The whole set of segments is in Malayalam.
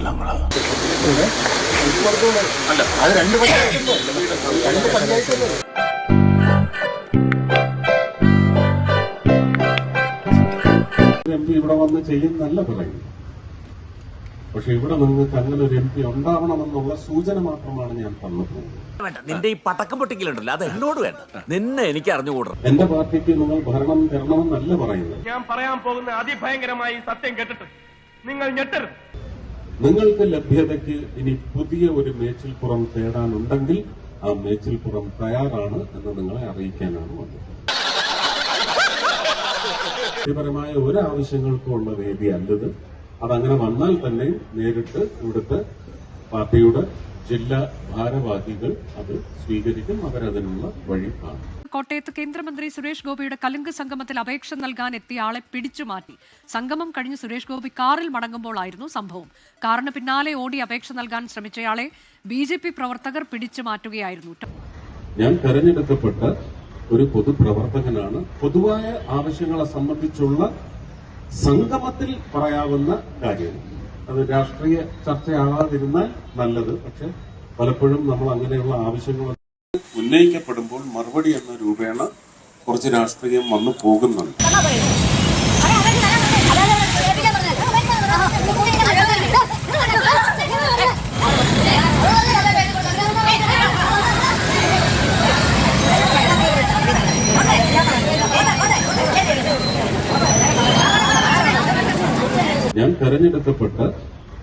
സമ്മതിക്കില്ല നമ്മൾ അത് രണ്ട് പഞ്ചായത്ത് രണ്ട് പഞ്ചായത്ത് എം പി ഇവിടെ വന്ന് ചെയ്യുന്നല്ല പറയുന്നത് പക്ഷെ ഇവിടെ നിങ്ങൾക്ക് അങ്ങനെ ഒരു എം പി ഉണ്ടാവണമെന്നുള്ള സൂചന മാത്രമാണ് ഞാൻ തന്നത് വേണ്ട നിന്റെ ഈ പടക്കം പൊട്ടിക്കലുണ്ടല്ലോ അത് എന്നോട് വേണ്ട. നിന്നെ എനിക്ക് അറിഞ്ഞുകൂടണം. എന്റെ പാർട്ടിക്ക് നിങ്ങൾ ഭരണം തരണമെന്നല്ല പറയുന്നത്. ഞാൻ പറയാൻ പോകുന്ന അതിഭയങ്കരമായി സത്യം കേട്ടിട്ട് നിങ്ങൾ ഞെട്ടരുത്. നിങ്ങൾക്ക് ലഭ്യതയ്ക്ക് ഇനി പുതിയ ഒരു മേച്ചിൽപ്പുറം തേടാനുണ്ടെങ്കിൽ ആ മേച്ചിൽപ്പുറം തയ്യാറാണ് എന്ന് നിങ്ങളെ അറിയിക്കാനാണ് വന്നത്. വ്യക്തിപരമായ ഒരു ആവശ്യങ്ങൾക്കും ഉള്ള വേദി അല്ലത്. അതങ്ങനെ വന്നാൽ തന്നെ നേരിട്ട് ഇവിടുത്തെ പാർട്ടിയുടെ ജില്ലാ ഭാരവാഹികൾ അത് സ്വീകരിക്കും. അവരതിനുള്ള വഴി കാണും. കോട്ടയത്ത് കേന്ദ്രമന്ത്രി സുരേഷ് ഗോപിയുടെ കലുങ്ക് സംഗമത്തിൽ അപേക്ഷ നൽകാൻ എത്തിയ ആളെ പിടിച്ചുമാറ്റി സംഗമം കഴിഞ്ഞ് സുരേഷ് ഗോപി കാറിൽ മടങ്ങുമ്പോഴായിരുന്നു സംഭവം. കാറിന് പിന്നാലെ ഓടി അപേക്ഷ നൽകാൻ ശ്രമിച്ചയാളെ ബി ജെ പി പ്രവർത്തകർ പിടിച്ചു മാറ്റുകയായിരുന്നു. ഞാൻ തെരഞ്ഞെടുക്കപ്പെട്ട ഒരു പൊതുപ്രവർത്തകനാണ്. പൊതുവായ ആവശ്യങ്ങളെ സംബന്ധിച്ചുള്ള സംഗമത്തിൽ പറയാവുന്ന കാര്യം. അത് രാഷ്ട്രീയ ചർച്ചയാകാതിരുന്നാൽ നല്ലത്. പക്ഷെ പലപ്പോഴും നമ്മൾ അങ്ങനെയുള്ള ആവശ്യങ്ങൾ ഉന്നയിക്കപ്പെടുമ്പോൾ മറുപടി എന്ന രൂപേണ കുറച്ച് രാഷ്ട്രീയം വന്നു പോകുന്നുണ്ട്. ഞാൻ തെരഞ്ഞെടുക്കപ്പെട്ട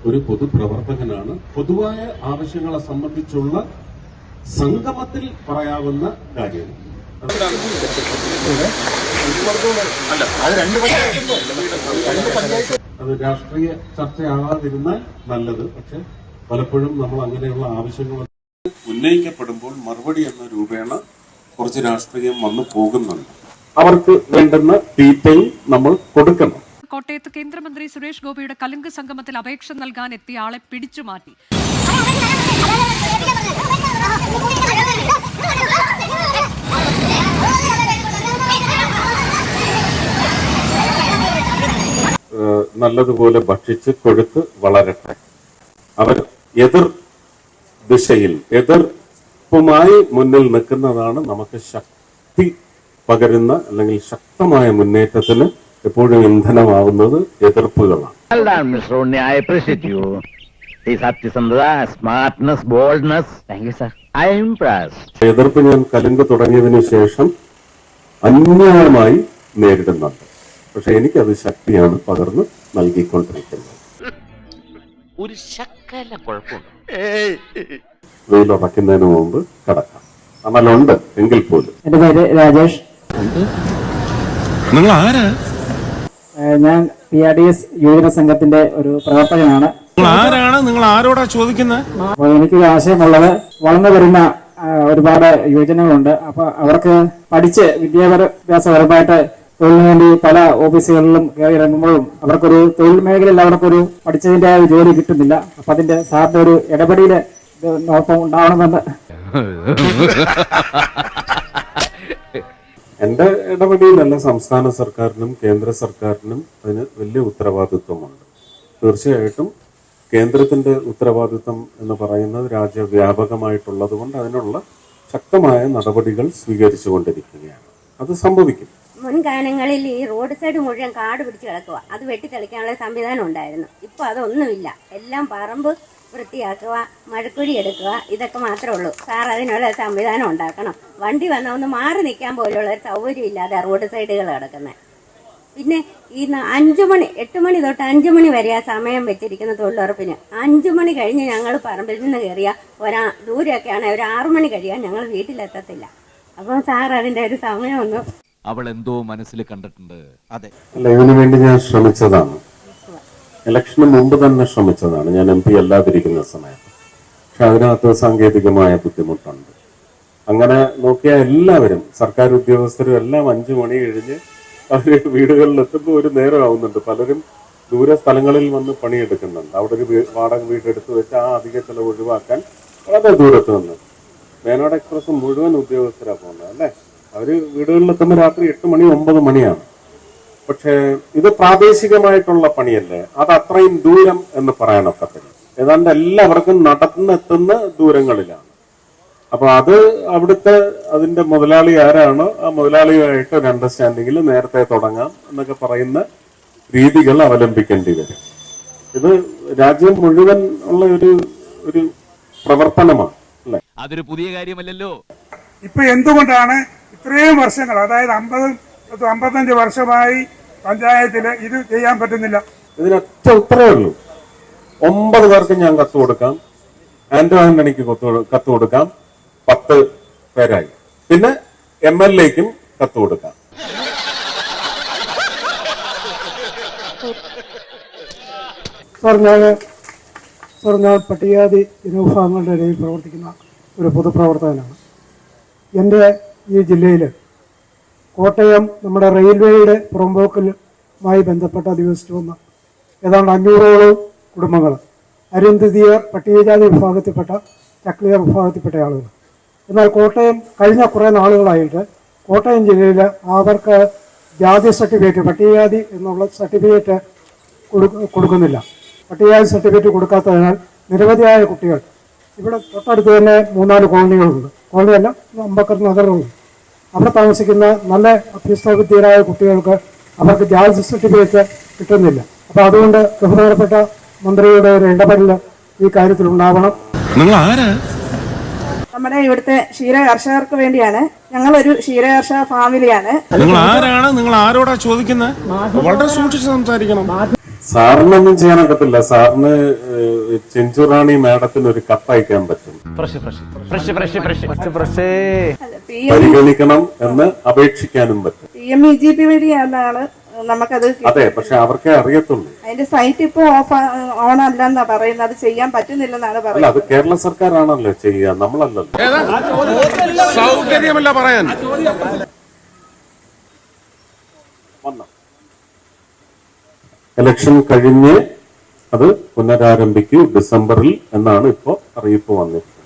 ഒരു പൊതുപ്രവർത്തകനാണ്. പൊതുവായ ആവശ്യങ്ങളെ സംബന്ധിച്ചുള്ള സംഗമത്തിൽ പറയാവുന്ന കാര്യം അത് രാഷ്ട്രീയ ചർച്ചയാകാതിരുന്നാൽ നല്ലത് പക്ഷെ പലപ്പോഴും നമ്മൾ അങ്ങനെയുള്ള ആവശ്യങ്ങൾ ഉന്നയിക്കപ്പെടുമ്പോൾ മറുപടി എന്ന രൂപേണ കുറച്ച് രാഷ്ട്രീയം വന്നു പോകുന്നുണ്ട് അവർക്ക് വേണ്ടുന്ന തീറ്റയും നമ്മൾ കൊടുക്കണം കോട്ടയത്ത് കേന്ദ്രമന്ത്രി സുരേഷ് ഗോപിയുടെ കലുങ്ക് സംഗമത്തിൽ അപേക്ഷ നൽകാൻ എത്തിയ ആളെ പിടിച്ചു മാറ്റി നല്ലതുപോലെ ഭക്ഷിച്ച് കൊഴുത്ത് വളരട്ടെ. അവർ എതിർ ദിശയിൽ എതിർപ്പുമായി മുന്നിൽ നിൽക്കുന്നതാണ് നമുക്ക് ശക്തി പകരുന്ന അല്ലെങ്കിൽ ശക്തമായ മുന്നേറ്റത്തിന് എപ്പോഴും ഇന്ധനമാവുന്നത് എതിർപ്പുകളാണ്. എതിർപ്പ് ഞാൻ കലുങ്ക് തുടങ്ങിയതിനു ശേഷം അന്യായമായി നേരിടുന്നുണ്ട്. പക്ഷെ എനിക്കത് ശക്തിയാണ് പകർന്ന് നൽകിക്കൊണ്ടിരിക്കുന്നത്. ഒരു ശക്കല കുഴപ്പമുണ്ട്? വെയിലുറക്കുന്നതിന് മുമ്പ് കടക്കാം. അമലുണ്ട് എങ്കിൽ പോലും. എന്റെ പേര് രാജേഷ്. നിങ്ങൾ ആരാ? ഞാൻ പി ആർ ഡി എസ് യുവജന സംഘത്തിന്റെ ഒരു പ്രവർത്തകനാണ്. നിങ്ങൾ ആരാണ്? നിങ്ങൾ ആരോടാ ചോദിക്കുന്നത് അപ്പോൾ എനിക്ക് ആശയമുള്ളത് വളർന്നു വരുന്ന ആ, ഒരുപാട് യുവജനങ്ങളുണ്ട്. അപ്പൊ അവർക്ക് പഠിച്ച് വിദ്യാഭ്യാസപരമായിട്ട് തൊഴിലിന് വേണ്ടി പല ഓഫീസുകളിലും ഇറങ്ങുമ്പോഴും അവർക്കൊരു തൊഴിൽ മേഖലയിൽ അവർക്കൊരു പഠിച്ചതിന്റെ ഒരു ജോലി കിട്ടുന്നില്ല. അപ്പൊ അതിന്റെ സാറിന്റെ ഒരു ഇടപെടിയിൽ നോട്ടം ഉണ്ടാവണമെന്ന്. എന്റെ ഇടപെടിയിലല്ല സംസ്ഥാന സർക്കാരിനും കേന്ദ്ര സർക്കാരിനും അതിന് വലിയ ഉത്തരവാദിത്വമുണ്ട്. തീർച്ചയായിട്ടും കേന്ദ്രത്തിന്റെ ഉത്തരവാദിത്വം എന്ന് പറയുന്നത് രാജ്യവ്യാപകമായിട്ടുള്ളത് കൊണ്ട് അതിനുള്ള ശക്തമായ നടപടികൾ സ്വീകരിച്ചുകൊണ്ടിരിക്കുകയാണ്. അത് സംഭവിക്കും. മുൻകാലങ്ങളിൽ ഈ റോഡ് സൈഡ് മുഴുവൻ കാട് പിടിച്ച് കിടക്കുക അത് വെട്ടിത്തെളിക്കാനുള്ള സംവിധാനം ഉണ്ടായിരുന്നു. ഇപ്പോൾ അതൊന്നുമില്ല. എല്ലാം പറമ്പ് വൃത്തിയാക്കുക മഴക്കുഴി എടുക്കുക ഇതൊക്കെ മാത്രമേ ഉള്ളൂ. സാർ അതിനുള്ള സംവിധാനം ഉണ്ടാക്കണം. വണ്ടി വന്ന ഒന്ന് മാറി നിൽക്കാൻ പോലുള്ള ഒരു സൗകര്യം ഇല്ലാതെ റോഡ് സൈഡുകൾ കിടക്കുന്നത് പിന്നെ ഈ അഞ്ചു മണി എട്ട് മണി തൊട്ട് അഞ്ചു മണി വരെ ആ സമയം വെച്ചിരിക്കുന്ന തൊഴിലുറപ്പിന്. അഞ്ചു മണി കഴിഞ്ഞ് ഞങ്ങൾ പറമ്പിൽ നിന്ന് കയറിയ ഒരാ ദൂരെയൊക്കെയാണെങ്കിൽ ഒരു ആറു മണി കഴിയാൻ ഞങ്ങൾ വീട്ടിലെത്തത്തില്ല. അപ്പം സാർ അതിന്റെ ഒരു സമയം ഒന്ന് അവൾ എന്തോ മനസ്സിൽ കണ്ടിട്ടുണ്ട്. അതെ. അല്ല ഇതിനു വേണ്ടി ഞാൻ ശ്രമിച്ചതാണ്. ഇലക്ഷന് മുമ്പ് തന്നെ ശ്രമിച്ചതാണ്. ഞാൻ എം പി അല്ലാതിരിക്കുന്ന സമയത്ത് പക്ഷെ അതിനകത്ത് സാങ്കേതികമായ ബുദ്ധിമുട്ടുണ്ട്. അങ്ങനെ നോക്കിയാൽ എല്ലാവരും സർക്കാർ ഉദ്യോഗസ്ഥരും എല്ലാം അഞ്ചു മണി കഴിഞ്ഞ് അവർ വീടുകളിൽ എത്തുമ്പോൾ ഒരു നേരം ആവുന്നുണ്ട് പലരും ദൂര സ്ഥലങ്ങളിൽ വന്ന് പണിയെടുക്കുന്നുണ്ട്. അവിടെ ഒരു വാടക വീട് എടുത്തു വെച്ച് ആ അധിക ചെലവ് ഒഴിവാക്കാൻ വളരെ ദൂരത്ത് നിന്ന്. മേനോട് എക്സ്പ്രസ് മുഴുവൻ ഉദ്യോഗസ്ഥരാണ് പോകുന്നത് അല്ലേ? അവർ വീടുകളിലെത്തുമ്പോൾ രാത്രി എട്ട് മണി ഒമ്പത് മണിയാണ്. പക്ഷേ ഇത് പ്രാദേശികമായിട്ടുള്ള പണിയല്ലേ. അത് അത്രയും ദൂരം എന്ന് പറയാനൊക്കത്തില്ല ഏതാണ്ട് എല്ലാവർക്കും നടന്നെത്തുന്ന ദൂരങ്ങളിലാണ്. അപ്പൊ അത് അവിടുത്തെ അതിന്റെ മുതലാളി ആരാണ് ആ മുതലാളിയുമായിട്ട് ഒരു അണ്ടർസ്റ്റാൻഡിങ്ങിൽ നേരത്തെ തുടങ്ങാം എന്നൊക്കെ പറയുന്ന രീതികൾ അവലംബിക്കേണ്ടി വരും. ഇത് രാജ്യം മുഴുവൻ ഉള്ള ഒരു ഒരു പ്രവർത്തനമാണ് അല്ലെ? അതൊരു പുതിയ കാര്യമല്ലല്ലോ. ഇപ്പൊ എന്തുകൊണ്ടാണ് ഇത്രയും വർഷങ്ങൾ അതായത് അമ്പത് അമ്പത്തഞ്ച് വർഷമായി പഞ്ചായത്തിൽ ഇത് ചെയ്യാൻ പറ്റുന്നില്ല. ഇതിനൊറ്റ ഉത്തരവേ ഉള്ളൂ. ഒമ്പത് പേർക്ക് ഞാൻ കത്ത് കൊടുക്കാം. ആന്റോ ആന്റണിക്ക് കത്ത് കൊടുക്കാം. പത്ത് പേരായി. പിന്നെ എം എൽ എക്കും കത്ത് കൊടുക്കാം. സാർ ഞാൻ സാർ ഞാൻ പട്ടികജാതി ജനവിഭാഗങ്ങളുടെ ഇടയിൽ പ്രവർത്തിക്കുന്ന ഒരു പൊതുപ്രവർത്തകനാണ്. എന്റെ ഈ ജില്ലയിൽ കോട്ടയം നമ്മുടെ റെയിൽവേയുടെ പുറമ്പോക്കലുമായി ബന്ധപ്പെട്ട അധിവസിച്ചു വന്ന ഏതാണ്ട് അഞ്ഞൂറോളം കുടുംബങ്ങൾ. അരുന്ധതിയ പട്ടികജാതി വിഭാഗത്തിൽപ്പെട്ട ചക്ലിയർ വിഭാഗത്തിൽപ്പെട്ട ആളുകൾ. എന്നാൽ കോട്ടയം കഴിഞ്ഞ കുറേ നാളുകളായിട്ട് കോട്ടയം ജില്ലയിൽ അവർക്ക് ജാതി സർട്ടിഫിക്കറ്റ് പട്ടികജാതി എന്നുള്ള സർട്ടിഫിക്കറ്റ് കൊടു- കൊടുക്കുന്നില്ല. പട്ടികജാതി സർട്ടിഫിക്കറ്റ് കൊടുക്കാത്തതിനാൽ നിരവധിയായ കുട്ടികൾ. ഇവിടെ തൊട്ടടുത്ത് തന്നെ മൂന്നാൽ കോളനികളുണ്ട്. കോളനിയല്ല അമ്പക്കർ നഗരങ്ങളുണ്ട് അവിടെ താമസിക്കുന്ന നല്ല അഭ്യസ്തവിദ്യരായ കുട്ടികൾക്ക് അവർക്ക് ജാതി സർട്ടിഫിക്കറ്റ് കിട്ടുന്നില്ല. അപ്പോൾ അതുകൊണ്ട് ബഹുമാനപ്പെട്ട മന്ത്രിയുടെ ഒരു ഇടപെടൽ ഈ കാര്യത്തിൽ ഉണ്ടാവണം. നിങ്ങൾ ആരാ നമ്മുടെ ഇവിടുത്തെ ക്ഷീര കർഷകർക്ക് വേണ്ടിയാണ്. ഞങ്ങളൊരു ക്ഷീര കർഷക ഫാമിലിയാണ്. നിങ്ങൾ ആരാണ് നിങ്ങൾ ആരോടാ ചോദിക്കുന്നത് വളരെ സൂക്ഷിച്ച് സംസാരിക്കണം. സാറിനൊന്നും ചെയ്യാനൊക്കത്തില്ല സാറിന് ഏഹ്, ചെഞ്ചുറാണി മാഡത്തിന് ഒരു കപ്പ് അയക്കാൻ പറ്റും പരിഗണിക്കണം എന്ന് അപേക്ഷിക്കാനും പറ്റും. P M E G P വഴിയാണ് നമുക്കത് അതെ പക്ഷെ അവർക്കേ അറിയത്തുള്ളൂ. അതിന്റെ സൈറ്റ് ഇപ്പൊ ഓഫ് ഓൺ അല്ലെന്നാ പറയുന്നത്. അത് ചെയ്യാൻ പറ്റുന്നില്ലെന്നാണ് അല്ല അത് കേരള സർക്കാരാണല്ലോ ചെയ്യുക നമ്മളല്ലല്ലോ. സൗകര്യമല്ല പറയാൻ. ഇലക്ഷൻ കഴിഞ്ഞ് അത് പുനരാരംഭിക്കൂ ഡിസംബറിൽ എന്നാണ് ഇപ്പോൾ അറിയിപ്പ് വന്നിട്ടുള്ളത്